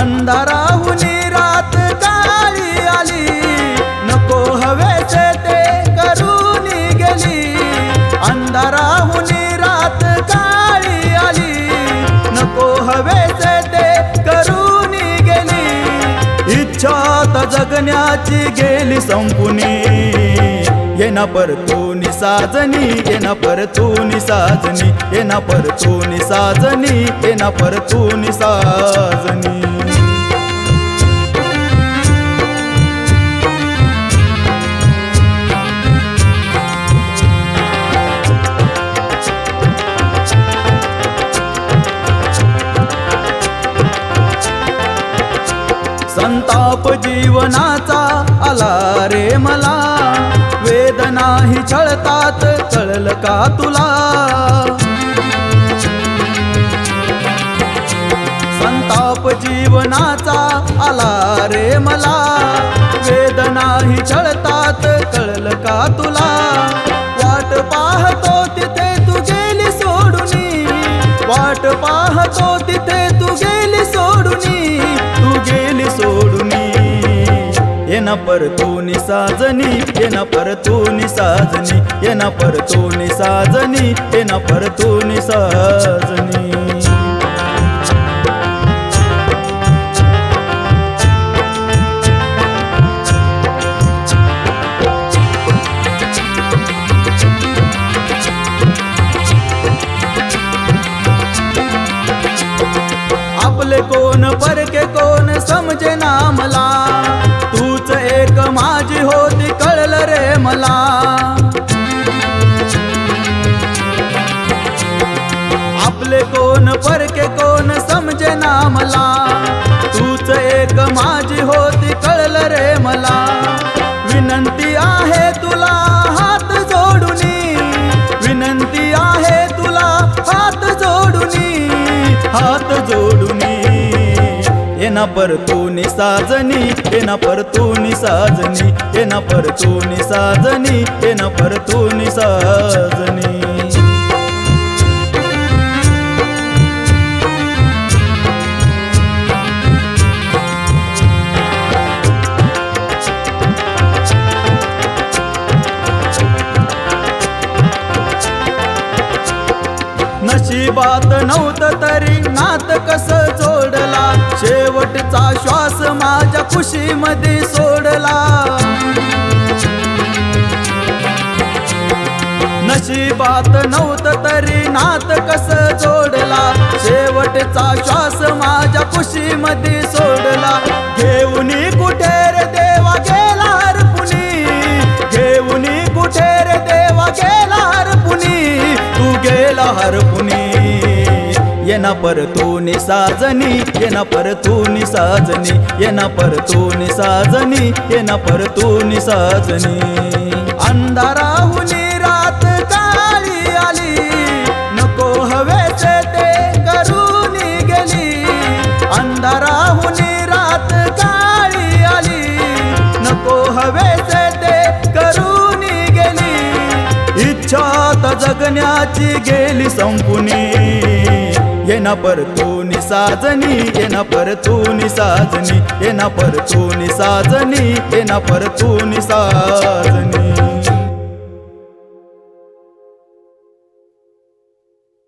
अंधाराहून रात काळी आली. नको हवेचे ते करून गेली. अंधाराहून रात काळी आली. नको हवेचे ते करून गेली. इच्छा त जगण्याची गेली संपुनी. येना परतूनी साजनी येना परतूनी साजनी. येना परतूनी साजनी येना परतूनी साजनी. संताप जीवनाचा आला रे मला. वेदना ही छळतात कळल का तुला? संताप जीवनाचा आला रे मला. वेदना ही छळतात कळल का तुला? वाट पाहतो तिथे तू गेली सोडूनी वाट पाहतो तिथे येना परतूनी साजनी येना परतूनी साजनी येना परतूनी साजनी येना परतूनी साजनी। आपले कोण परके कोण समजे ना रे मला आपले कोण परके कोण येना परतूनी साजनी येना परतूनी साजनी येना परतूनी साजनी येना परतूनी साजनी. नशिबात नव्हतं तरी नात कस जोडला? शेवटचा श्वास माझ्या खुशीमध्ये सोडला. नशिबात नव्हतं तरी नात कस जोडला? शेवटचा श्वास माझ्या खुशीमध्ये सोडला. घेऊन कुठे रे देवा गेला हरपुनी घेऊनी कुठे रे देवा गेला हरपुनी तू गेला हरपुनी येना परतूनी साजनी येना परतूनी साजनी येना परतूनी साजनी येना परतूनी साजनी. अंधाराहुनी रात काळी आली नको हवेचे ते करून गेली. अंधाराहुनी रात काळी आली नको हवेचे ते करून गेली. इच्छा त जगण्याची गेली संपुनी. येना परतो निसाजनी येना परतो निसाजनी येना परतो निसाजनी येना परतो निसाजनी